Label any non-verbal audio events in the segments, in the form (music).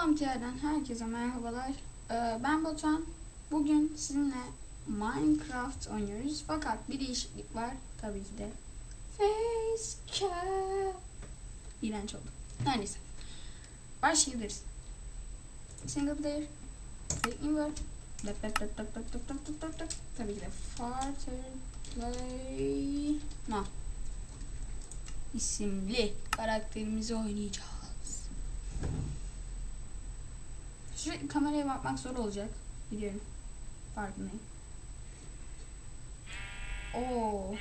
Amtia'dan herkese merhabalar. Ee, ben Batuhan. Bugün sizinle Minecraft oynuyoruz. Fakat bir değişiklik var tabii ki de. Facecam. İğrenç oldu. Neyse. Başlayabiliriz. Single player. Quick Inver. Dap dap dap dap dap dap dap dap dap dap. Tabii ki de Farter Play. No. isimli karakterimizi oynayacağız. Şu kameraya bakmak zor olacak. Biliyorum. Farkındayım. Oo.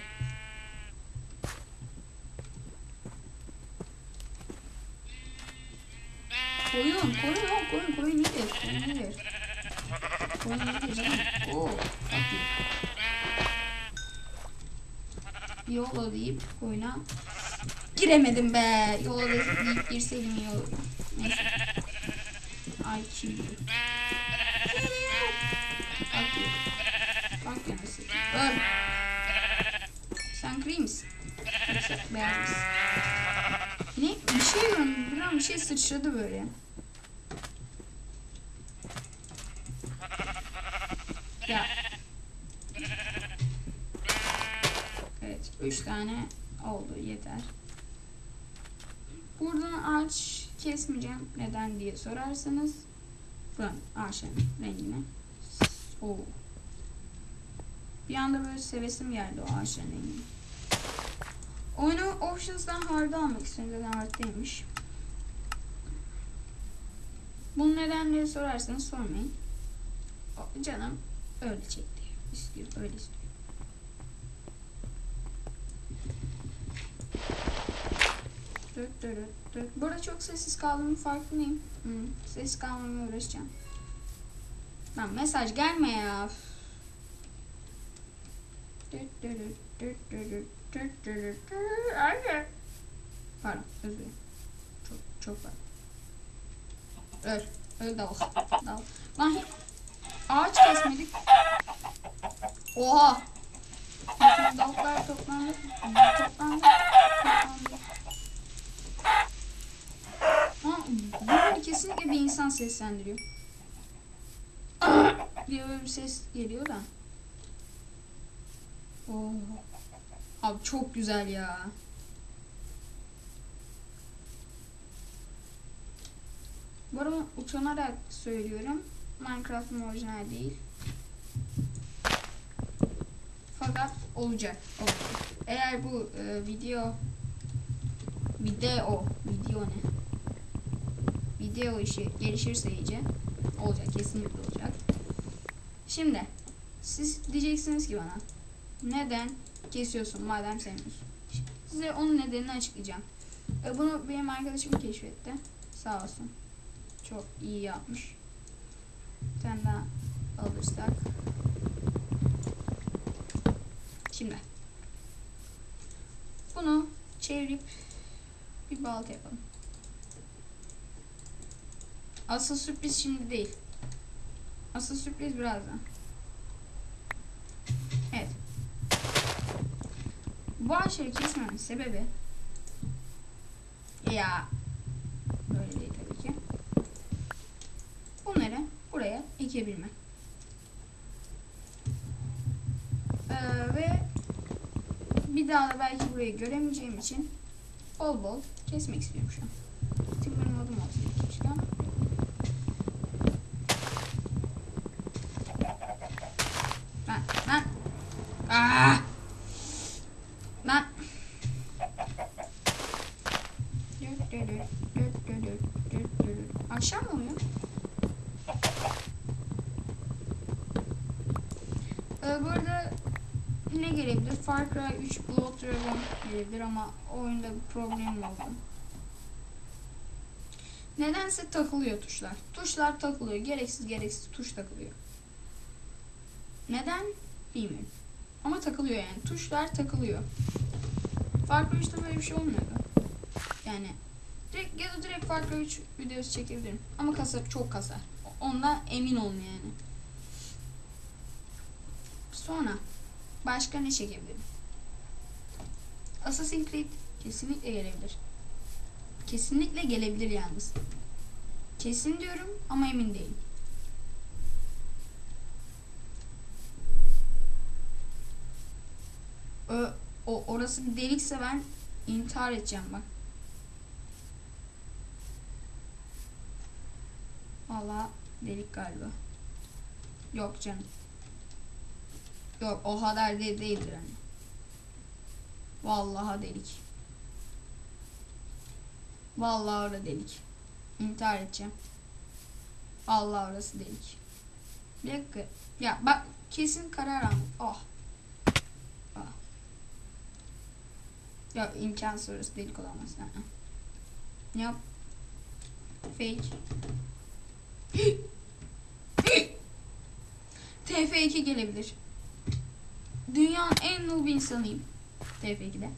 Koyun, koyun, o koyun, koyun iyidir, koyun iyidir. Koyun iyidir canım. Oo, bak iyi. Yol deyip koyuna giremedim be. Yola deyip girseydim olurdu. Neyse. Ay çiğ. Bak ya. Bak. Sen gri mısın? Ne? Bir şey görüyorum. Bir an bir şey sıçradı böyle. Ya. Evet. Üç tane oldu. Yeter. Buradan ağaç kesmeyeceğim. Neden diye sorarsanız. Buranın ağaçların rengine. Oo. Bir anda böyle sevesim geldi o ağaçların rengini. Oyunu Options'dan hard'ı almak istiyorum. Zaten hard'daymış. Bunun nedenleri sorarsanız sormayın. O, canım öyle çekti. İstiyor, öyle istiyor. düt düt düt. Burada çok sessiz kaldığımın farkındayım. Hı, sessiz kalmamaya uğraşacağım. Lan mesaj gelme ya. Pardon özür dilerim. Çok, çok pardon. Öl. Öl dal. Dal. Lan hep ağaç kesmedik. Oha. Dallar toplandı. Toplandı. Toplandı. Ama bu kesinlikle bir insan seslendiriyor. diye böyle bir ses geliyor da. Oo. Abi çok güzel ya. Bu arada utanarak söylüyorum. Minecraft'ın orijinal değil. Fakat olacak. olacak. Eğer bu e, video video video ne? Video işi gelişirse iyice olacak. Kesinlikle olacak. Şimdi siz diyeceksiniz ki bana neden kesiyorsun madem sevmiyorsun? Size onun nedenini açıklayacağım. E, bunu benim arkadaşım keşfetti. Sağ olsun. Çok iyi yapmış. Bir tane alırsak. Şimdi. Bunu çevirip bir balta yapalım. Asıl sürpriz şimdi değil. Asıl sürpriz birazdan. Evet. Bu ağaçları kesmemin sebebi ya böyle değil tabii ki. Bunları buraya ekebilmem. Ee, ve bir daha da belki burayı göremeyeceğim için bol bol kesmek istiyorum şu an. Timber modum olsun keşke ama. Ben, ben. Aa! Ben. Akşam mı oluyor? Ee, bu arada ne gelebilir? Far Cry 3 Blood Dragon gelebilir ama oyunda bir problem oldu. Nedense takılıyor tuşlar. Tuşlar takılıyor. Gereksiz gereksiz tuş takılıyor. Neden? Bilmiyorum. Ama takılıyor yani. Tuşlar takılıyor. Far Cry 3'te böyle bir şey olmuyordu. Yani direkt ya direkt Far Cry 3 videosu çekebilirim. Ama kasar çok kasar. Ondan emin olun yani. Sonra başka ne çekebilirim? Assassin's Creed kesinlikle gelebilir. Kesinlikle gelebilir yalnız. Kesin diyorum ama emin değilim. Ö, o orası bir delikse ben intihar edeceğim bak. Delik galiba. Yok canım. Yok o kadar de değildir hani. Vallahi delik. Vallahi orada delik. İntihar edeceğim. Vallahi orası delik. Bir dakika. Ya bak kesin karar aldım. Oh. Ah. Ya imkansız orası delik olamaz. Yap? Fake. TF2 gelebilir. Dünyanın en noob insanıyım. TF2'de.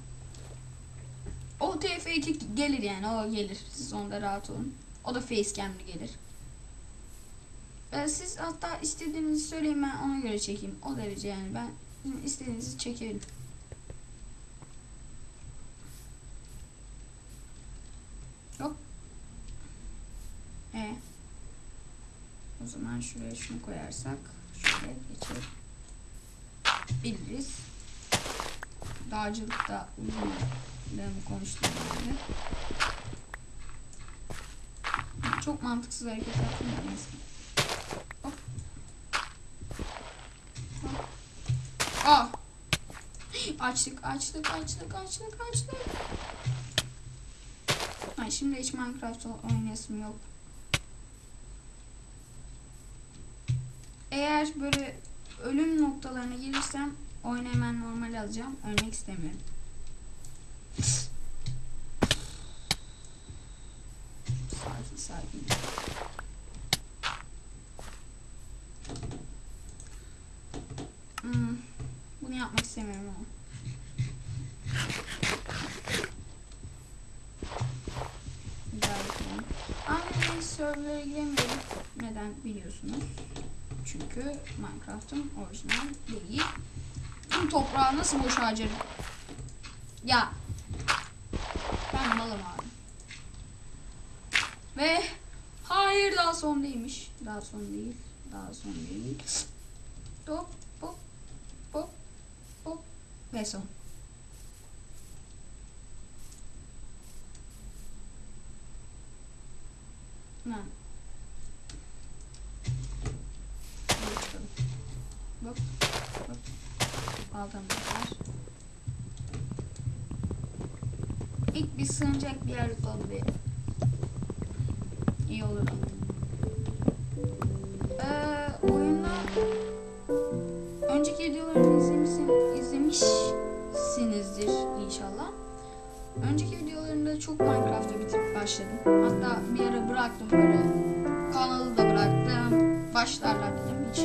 O TF2 gelir yani o gelir. Siz onda rahat olun. O da facecam'li gelir. Ee, siz hatta istediğinizi söyleyin ben ona göre çekeyim. O derece yani ben istediğinizi çekerim. Yok. E. O zaman şuraya şunu koyarsak şöyle geçelim. Biliriz. Dağcılıkta uzun dönem konuştum yani. Çok mantıksız hareket yaptım neyse. Hop. Hop. (gasps) Aa. Açtık, açtık, açtık, açtık. Ay şimdi hiç Minecraft oynayasım yok. Eğer böyle ölüm noktalarına gelirsem oyunu hemen normal alacağım. Ölmek istemiyorum. Sakin sakin. Hmm, bunu yapmak istemiyorum ama. Annemin serverlara giremiyorum. Neden biliyorsunuz. Çünkü Minecraft'ın orijinal değil. Tüm toprağı nasıl boş harcarım? Ya. Ben malım abi. Ve hayır daha son değilmiş. Daha son değil. Daha son değil. Hop hop hop hop ve son. Lan. İlk bir sığınacak bir yer bulalım bir. İyi olur. Ee, oyunda önceki videolarımı izlemişsin, izlemişsinizdir inşallah. Önceki videolarımda çok Minecraft'ı bitirip başladım. Hatta bir ara bıraktım böyle. Kanalı da bıraktım. Başlarlar dedim hiç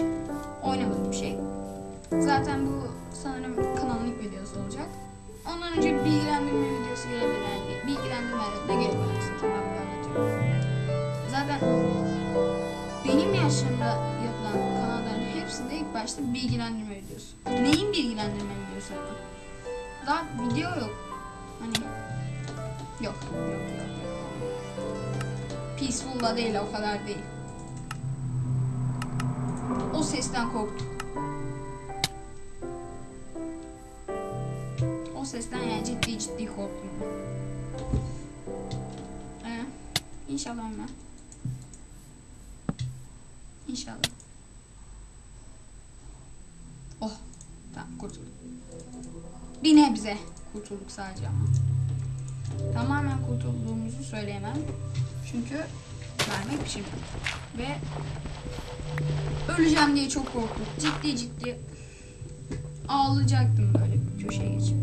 oynamadım bir şey. Zaten bu sanırım kanalın ilk videosu olacak. Ondan önce bilgilendirme de gelip tamam ben anlatıyorum. Zaten benim yaşımda yapılan kanalların hepsinde ilk başta bilgilendirme videosu. Neyin bilgilendirme videosu ama? Daha video yok. Hani yok yok. yok. Peaceful da değil o kadar değil. O sesten korktum. O sesten yani ciddi ciddi korktum. İnşallah ben. İnşallah. Oh, tamam kurtulduk. Bir nebze kurtulduk sadece ama. Tamamen kurtulduğumuzu söyleyemem. Çünkü vermek bir şey. Ve öleceğim diye çok korktum. Ciddi ciddi ağlayacaktım böyle köşeye geçip.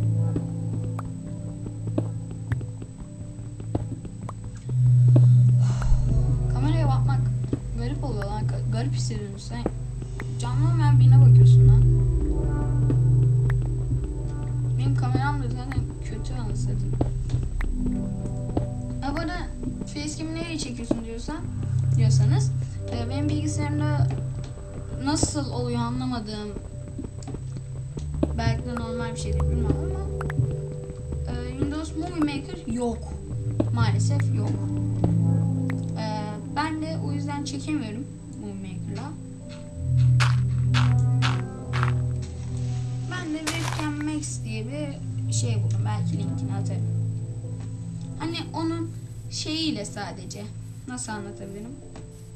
Garip hissediyorsun sen. Canlı birine bakıyorsun lan. Benim kameram da zaten kötü anasını. Ha bana facecam'i nereye çekiyorsun diyorsan diyorsanız e, benim bilgisayarımda nasıl oluyor anlamadığım belki de normal bir şeydir bilmem ama e, Windows Movie Maker yok. Maalesef yok. E, ben de O yüzden çekemiyorum Max diye bir şey buldum. Belki linkini atarım. Hani onun şeyiyle sadece. Nasıl anlatabilirim?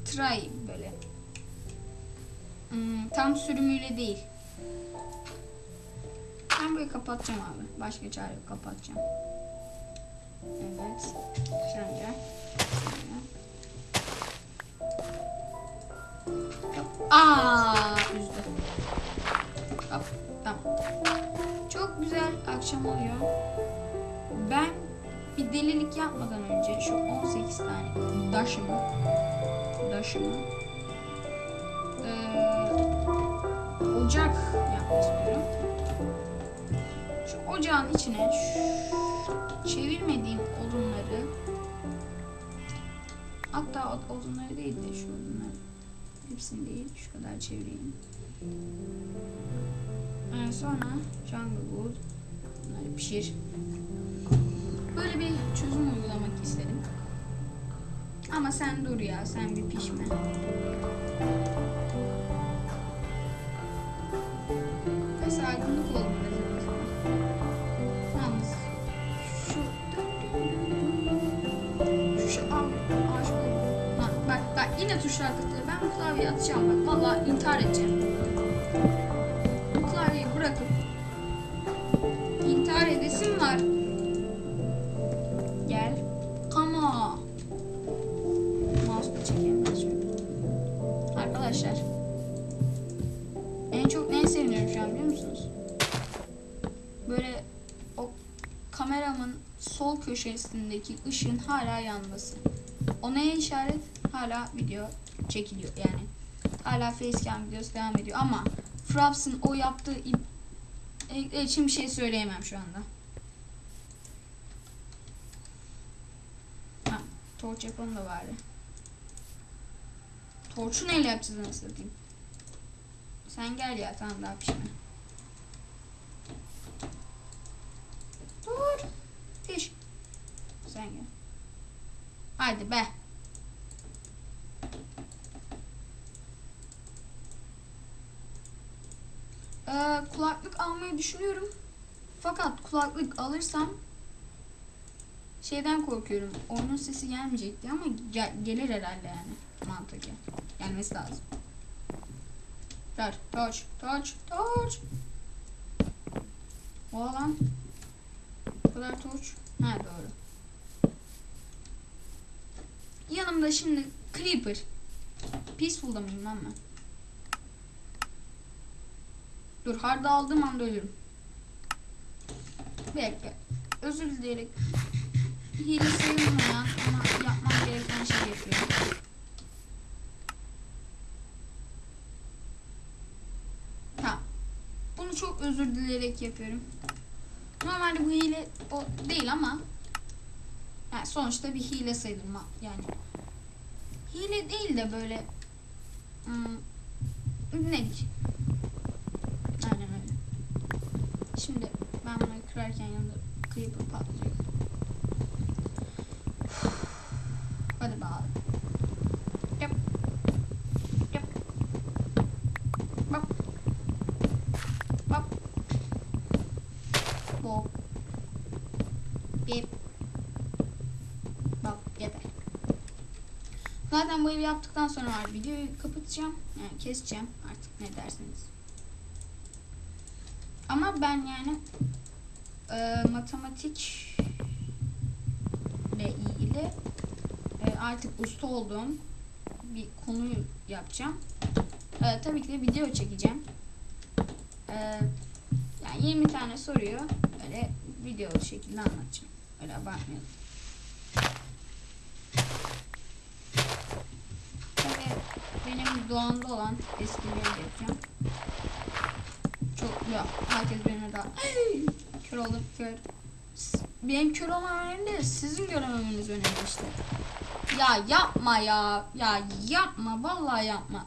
Try böyle. Hmm, tam sürümüyle değil. Ben burayı kapatacağım abi. Başka çare yok kapatacağım. Evet. Hop. Aa, üzdü. Hop, tamam. Çok güzel akşam oluyor. Ben bir delilik yapmadan önce şu 18 tane daşımı daşımı eee, ocak yapmak istiyorum. Şu ocağın içine çevirmediğim odunları hatta odunları değil de şu odunları hepsini değil şu kadar çevireyim. Ee, sonra jungle wood bunları pişir. Böyle bir çözüm uygulamak istedim. Ama sen dur ya sen bir pişme. Ve saygınlık olmalı sana. Yalnız şu şu ağaç bak bak yine tuşlar tıklıyor. Ben bu klavyeyi atacağım bak. Vallahi intihar edeceğim. Sol köşesindeki ışığın hala yanması. O neye işaret? Hala video çekiliyor yani. Hala facecam videosu devam ediyor ama Fraps'ın o yaptığı ip- e- için bir şey söyleyemem şu anda. Ha, torç yapalım da bari. Torçu neyle yapacağız nasıl satayım? Sen gel ya tamam daha pişme. Dur. Piş. Sen gel. Hadi be. Ee, kulaklık almayı düşünüyorum. Fakat kulaklık alırsam şeyden korkuyorum. Oyunun sesi gelmeyecekti ama gel- gelir herhalde yani mantıken. Gelmesi lazım. Ver. Torç. Torç. Torç. O lan. Bu kadar torç. Ha doğru. Yanımda şimdi Creeper. Peaceful'da mıyım lan ben? Dur harda aldığım anda ölürüm. Bekle. Özür dileyerek hile sayılmayan ama yapmam gereken şey yapıyorum. Tamam. Bunu çok özür dileyerek yapıyorum. Normalde bu hile o değil ama sonuçta bir hile sayılır ma- yani hile değil de böyle hmm, ne diyeyim? Aynen öyle. Şimdi ben bunu kırarken yanında creeper patlıyor. (sighs) Hadi bakalım. Yap. Yap. Bak. Bak. Bop. Bip. Bak yeter. Zaten bu evi yaptıktan sonra var videoyu kapatacağım. Yani keseceğim artık ne derseniz. Ama ben yani e, matematik ile ilgili e, artık usta olduğum bir konuyu yapacağım. E, tabii ki de video çekeceğim. E, yani 20 tane soruyu böyle video şekilde anlatacağım. Öyle abartmayalım. Tabii benim doğanda olan eskileri yapacağım. Çok ya herkes benimle daha kör oldum kör. Benim kör olmam önemli değil. Sizin görememeniz önemli işte. Ya yapma ya. Ya yapma. Vallahi yapma.